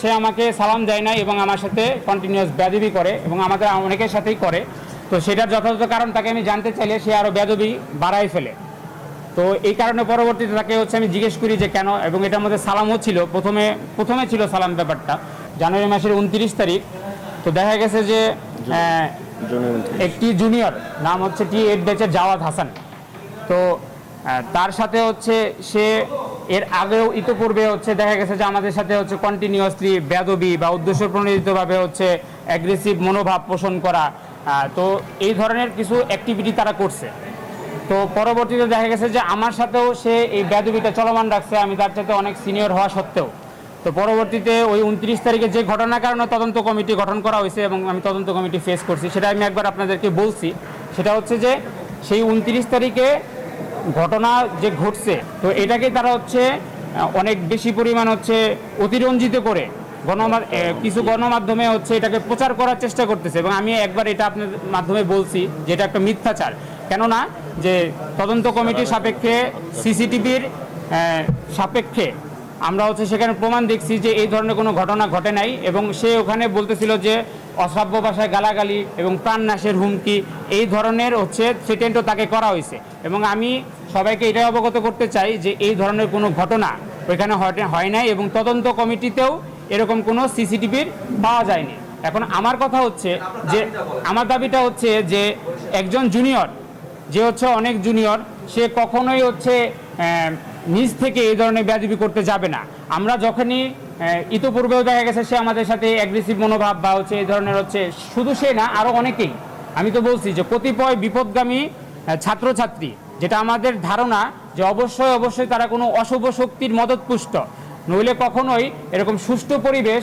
সে আমাকে সালাম দেয় না এবং আমার সাথে কন্টিনিউয়াস ব্যাদবি করে এবং আমাদের অনেকের সাথেই করে। তো সেটার যথাযথ কারণ তাকে আমি জানতে চাইলে সে আরও ব্যাদবি বাড়াই ফেলে। তো এই কারণে পরবর্তীতে তাকে হচ্ছে আমি জিজ্ঞেস করি যে কেন? এবং এটার মধ্যে সালামও ছিল। প্রথমে প্রথমে ছিল সালাম ব্যাপারটা। জানুয়ারি মাসের উনত্রিশ তারিখ। তো দেখা গেছে যে একটি জুনিয়র নাম হচ্ছে টি এইট ব্যাচের জাওয়াদ হাসান। তো তার সাথে হচ্ছে সে এর আগেও ইতোপূর্বে হচ্ছে দেখা গেছে যে আমাদের সাথে হচ্ছে কন্টিনিউয়াসলি বেদবি বা উদ্দেশ্য প্রণোদিতভাবে হচ্ছে অ্যাগ্রেসিভ মনোভাব পোষণ করা তো এই ধরনের কিছু অ্যাক্টিভিটি তারা করছে। তো পরবর্তীতে দেখা গেছে যে আমার সাথেও সে এই বেদবিটা চলমান রাখছে, আমি তার সাথে অনেক সিনিয়র হওয়া সত্ত্বেও। তো পরবর্তীতে ওই উনত্রিশ তারিখে যে ঘটনার কারণে তদন্ত কমিটি গঠন করা হয়েছে এবং আমি তদন্ত কমিটি ফেস করছি, সেটা আমি একবার আপনাদেরকে বলছি। সেটা হচ্ছে যে সেই উনত্রিশ তারিখে ঘটনা যে ঘটছে, তো এটাকে তারা হচ্ছে অনেক বেশি পরিমাণ হচ্ছে অতিরঞ্জিত করে গণমা কিছু গণমাধ্যমে হচ্ছে এটাকে প্রচার করার চেষ্টা করতেছে। এবং আমি একবার এটা আপনার মাধ্যমে বলছি যে এটা একটা মিথ্যাচার। কেননা যে তদন্ত কমিটির সাপেক্ষে, সিসিটিভির সাপেক্ষে আমরা হচ্ছে সেখানে প্রমাণ দেখছি যে এই ধরনের কোনো ঘটনা ঘটে নাই এবং সে ওখানে বলতেছিল যে অশ্রাব্য ভাষায় গালাগালি এবং প্রাণনাশের হুমকি, এই ধরনের হচ্ছে থ্রেটেন্টও তাকে করা হয়েছে। এবং আমি সবাইকে এটাই অবগত করতে চাই যে এই ধরনের কোনো ঘটনা ওইখানে হয়- নাই এবং তদন্ত কমিটিতেও এরকম কোনো সিসিটিভির পাওয়া যায়নি। এখন আমার কথা হচ্ছে যে, আমার দাবিটা হচ্ছে যে একজন জুনিয়র, যে হচ্ছে অনেক জুনিয়র, সে কখনোই হচ্ছে নিজ থেকে এই ধরনের ব্যাধবি করতে যাবে না। আমরা যখনই ইতোপূর্বেও দেখা গেছে সে আমাদের সাথে অ্যাগ্রেসিভ মনোভাব বা হচ্ছে এই ধরনের হচ্ছে, শুধু সে না আরও অনেকেই। আমি তো বলছি যে কতিপয় বিপদগামী ছাত্রছাত্রী, যেটা আমাদের ধারণা যে অবশ্যই অবশ্যই তারা কোনো অশুভ শক্তির মদতপুষ্ট, নইলে কখনোই এরকম সুষ্ঠু পরিবেশ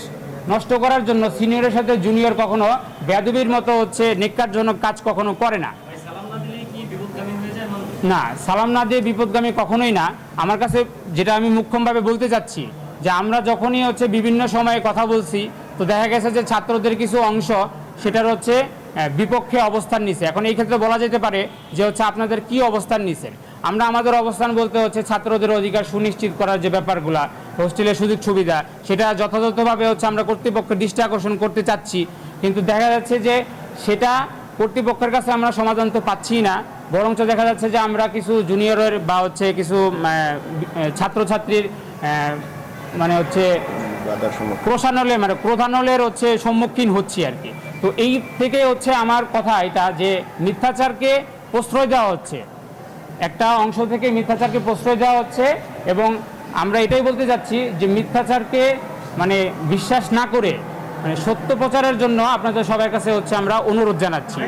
নষ্ট করার জন্য সিনিয়রের সাথে জুনিয়র কখনো বেদবির মতো হচ্ছে নিকারজনক কাজ কখনো করে না। না, সালাম না দিয়ে বিপদগামী কখনোই না। আমার কাছে যেটা আমি মুখ্যমভাবে বলতে চাচ্ছি, যে আমরা যখনই হচ্ছে বিভিন্ন সময়ে কথা বলছি, তো দেখা গেছে যে ছাত্রদের কিছু অংশ সেটার হচ্ছে বিপক্ষে অবস্থান নিছে। এখন এই ক্ষেত্রে বলা যেতে পারে যে হচ্ছে আপনাদের কি অবস্থান নিছেন? আমরা আমাদের অবস্থান বলতে হচ্ছে ছাত্রদের অধিকার সুনিশ্চিত করার যে ব্যাপারগুলো হোস্টেলের সুযোগ সুবিধা, সেটা যথাযথভাবে হচ্ছে আমরা কর্তৃপক্ষের দৃষ্টি আকর্ষণ করতে চাচ্ছি। কিন্তু দেখা যাচ্ছে যে সেটা কর্তৃপক্ষের কাছে আমরা সমাধান তো পাচ্ছি না। বরঞ্চ দেখা যাচ্ছে যে আমরা কিছু জুনিয়রের বা হচ্ছে কিছু ছাত্রছাত্রীর মানে হচ্ছে প্রশানলে মানে প্রধানলের হচ্ছে সম্মুখীন হচ্ছি আর কি। তো এই থেকে হচ্ছে আমার কথা এটা যে মিথ্যাচারকে প্রশ্রয় দেওয়া হচ্ছে। একটা অংশ থেকে মিথ্যাচারকে প্রশ্রয় দেওয়া হচ্ছে এবং আমরা এটাই বলতে যাচ্ছি যে মিথ্যাচারকে মানে বিশ্বাস না করে মানে সত্য প্রচারের জন্য আপনাদের সবার কাছে হচ্ছে আমরা অনুরোধ জানাচ্ছি।